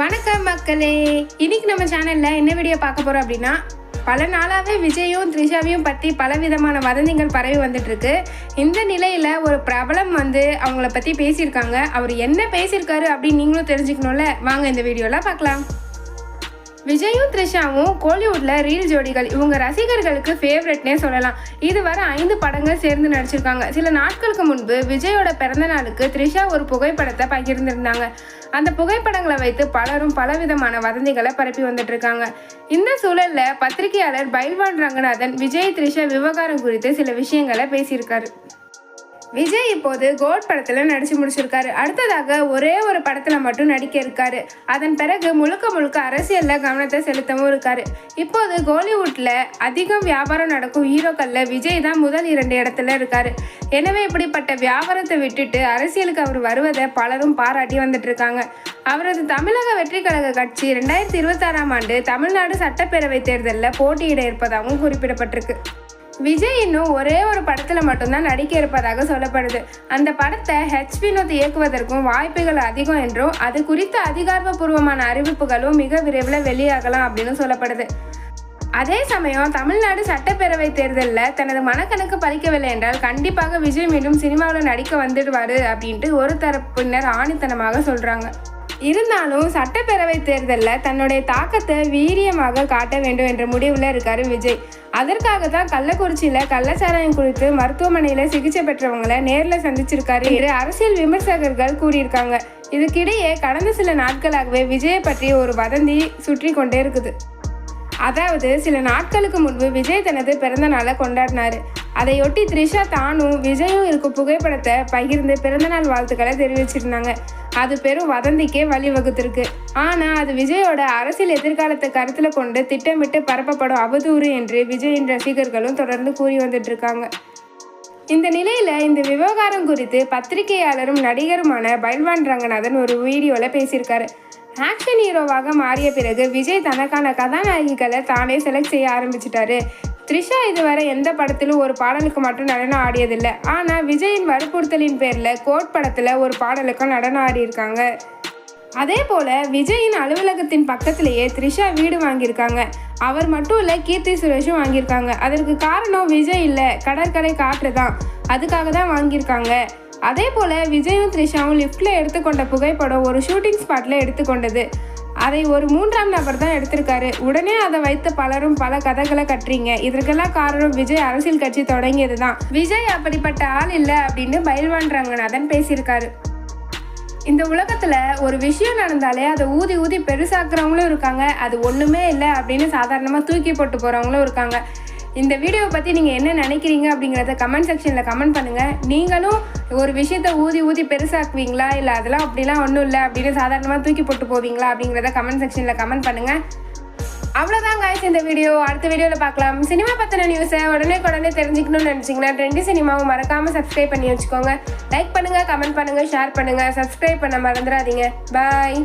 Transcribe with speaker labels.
Speaker 1: வணக்கம் மக்களே. இன்னைக்கு நம்ம சேனல்ல என்ன வீடியோ பார்க்க போறோம் அப்படின்னா பல நாளாவே விஜயும் த்ரிஷாவையும் பத்தி பல விதமான வதந்திகள் பரவி வந்துட்டு இருக்கு இந்த நிலையில ஒரு பிரபலம் வந்து அவங்கள பத்தி பேசியிருக்காங்க. அவர் என்ன பேசியிருக்காரு அப்படின்னு நீங்களும் தெரிஞ்சுக்கணும்ல? வாங்க இந்த வீடியோல பார்க்கலாம். விஜயும் த்ரிஷாவும் கோலிவுட்ல ரீல் ஜோடிகள். இவங்க ரசிகர்களுக்கு ஃபேவரட்னே சொல்லலாம். இதுவரை ஐந்து படங்கள் சேர்ந்து நடிச்சிருக்காங்க. சில நாட்களுக்கு முன்பு விஜயோட பிறந்த நாளுக்கு த்ரிஷா ஒரு புகைப்படத்தை பகிர்ந்திருந்தாங்க. அந்த புகைப்படங்களை வைத்து பலரும் பலவிதமான வதந்திகளை பரப்பி வந்துட்டு இருக்காங்க இந்த சூழல்ல பத்திரிகையாளர் பைல்வான் ரங்கநாதன் விஜய் த்ரிஷா விவகாரம் குறித்து சில விஷயங்களை பேசியிருக்காரு. விஜய் இப்போது கோட் படத்தில் நடித்து முடிச்சிருக்காரு. அடுத்ததாக ஒரே ஒரு படத்தில் மட்டும் நடிக்க இருக்காரு. அதன் பிறகு முழுக்க முழுக்க அரசியலில் கவனத்தை செலுத்தவும் இருக்காரு. இப்போது கோலிவுட்டில் அதிகம் வியாபாரம் நடக்கும் ஹீரோக்களில் விஜய் தான் முதல் இரண்டு இடத்துல இருக்காரு. எனவே இப்படிப்பட்ட வியாபாரத்தை விட்டுட்டு அரசியலுக்கு அவர் வருவதை பலரும் பாராட்டி வந்துட்டு இருக்காங்க அவரது தமிழக வெற்றி கழக கட்சி ரெண்டாயிரத்தி இருபத்தாறாம் ஆண்டு தமிழ்நாடு சட்டப்பேரவை தேர்தலில் போட்டியிட இருப்பதாகவும் குறிப்பிடப்பட்டிருக்கு. விஜய் இன்னும் ஒரே ஒரு படத்தில் மட்டும்தான் நடிக்க இருப்பதாக சொல்லப்படுது. அந்த படத்தை ஹெச் வினோத் இயக்குவதற்கும் வாய்ப்புகள் அதிகம் என்றும் அது குறித்த அதிகாரப்பூர்வமான அறிவிப்புகளும் மிக விரைவில் வெளியாகலாம் அப்படின்னு சொல்லப்படுது. அதே சமயம் தமிழ்நாடு சட்டப்பேரவை தேர்தலில் தனது மனக்கணக்கு பறிக்கவில்லை என்றால் கண்டிப்பாக விஜய் மீண்டும் சினிமாவில் நடிக்க வந்துடுவார் அப்படின்ட்டு ஒரு தரப்பினர் ஆணித்தனமாக சொல்கிறாங்க இருந்தாலும் சட்டப்பேரவை தேர்தலில் தன்னுடைய தாக்கத்தை வீரியமாக காட்ட வேண்டும் என்ற முடிவில் இருக்காரு விஜய். அதற்காக தான் கள்ளக்குறிச்சியில் கள்ளச்சாராயம் குறித்து மருத்துவமனையில் சிகிச்சை பெற்றவங்களை நேரில் சந்திச்சிருக்காரு என்று அரசியல் விமர்சகர்கள் கூறியிருக்காங்க. இதுக்கிடையே கடந்த சில நாட்களாகவே விஜயை பற்றி ஒரு வதந்தி சுற்றி கொண்டே இருக்குது. அதாவது சில நாட்களுக்கு முன்பு விஜய் தனது பிறந்த நாளை கொண்டாடினாரு. அதையொட்டி த்ரிஷா தானும் விஜயும் இருக்கும் புகைப்படத்தை பகிர்ந்து பிறந்தநாள் வாழ்த்துக்களை தெரிவிச்சிருந்தாங்க. அது பெரும் வதந்திக்கே வழிவகுத்திருக்கு. ஆனால் அது விஜயோட அரசியல் எதிர்காலத்தை கருத்தில் கொண்டு திட்டமிட்டு பரப்பப்படும் அவதூறு என்று விஜயின் ரசிகர்களும் தொடர்ந்து கூறி வந்துட்டு இருக்காங்க இந்த நிலையில இந்த விவகாரம் குறித்து பத்திரிகையாளரும் நடிகருமான பைல்வான் ரங்கநாதன் ஒரு வீடியோல பேசியிருக்காரு. ஆக்ஷன் ஹீரோவாக மாறிய பிறகு விஜய் தனக்கான கதாநாயகிகளை தானே செலக்ட் செய்ய ஆரம்பிச்சிட்டாரு. த்ரிஷா இதுவரை எந்த படத்திலும் ஒரு பாடலுக்கு மட்டும் நடனம் ஆடியதில்லை. ஆனால் விஜயின் வற்புறுத்தலின் பேரில் கோட் படத்தில் ஒரு பாடலுக்கும் நடனம் ஆடியிருக்காங்க. அதே போல விஜயின் அலுவலகத்தின் பக்கத்திலேயே த்ரிஷா வீடு வாங்கியிருக்காங்க. அவர் மட்டும் இல்லை கீர்த்தி சுரேஷும் வாங்கியிருக்காங்க. அதற்கு காரணம் விஜய் இல்லை கடற்கரை காற்று தான். அதுக்காக தான் வாங்கியிருக்காங்க. அதே போல விஜயும் த்ரிஷாவும் லிஃப்டில் எடுத்துக்கொண்ட புகைப்படம் ஒரு ஷூட்டிங் ஸ்பாட்டில் எடுத்துக்கொண்டது. அதை ஒரு மூன்றாம் நபர் தான் எடுத்திருக்காரு. உடனே அதை வைத்து பலரும் பல கதைகளை கட்டுறீங்க இதற்கெல்லாம் காரணம் விஜய் அரசியல் கட்சி தொடங்கியது தான். விஜய் அப்படிப்பட்ட ஆள் இல்லை அப்படின்னு பயில்வான் ரங்கநாதன் பேசியிருக்காரு. இந்த உலகத்தில் ஒரு விஷயம் நடந்தாலே அதை ஊதி ஊதி பெருசாக்குறவங்களும் இருக்காங்க. அது ஒன்றுமே இல்லை அப்படின்னு சாதாரணமாக தூக்கி போட்டு போகிறவங்களும் இருக்காங்க. இந்த வீடியோவை பற்றி நீங்கள் என்ன நினைக்கிறீங்க அப்படிங்கிறத கமெண்ட் செக்ஷனில் கமெண்ட் பண்ணுங்கள் நீங்களும் ஒரு விஷயத்த ஊதி ஊதி பெருசாக்குவீங்களா? இல்லை அதெல்லாம் அப்படிலாம் ஒன்றும் இல்லை அப்படின்னு சாதாரணமாக தூக்கி போட்டு போவீங்களா அப்படிங்கிறத கமெண்ட் செக்ஷனில் கமெண்ட் பண்ணுங்கள் அவ்வளோதான் காய்ஸ் இந்த வீடியோ அடுத்த வீடியோவில் பார்க்கலாம். சினிமா பற்றின நியூஸை உடனே உடனே தெரிஞ்சுக்கணும்னு நினச்சிங்கன்னா ட்ரெண்டி சினிமாவை மறக்காமல் சப்ஸ்கிரைப் பண்ணி வச்சுக்கோங்க. லைக் பண்ணுங்கள் கமெண்ட் பண்ணுங்கள் ஷேர் பண்ணுங்கள் சப்ஸ்கிரைப் பண்ண மறந்துடாதீங்க. பாய்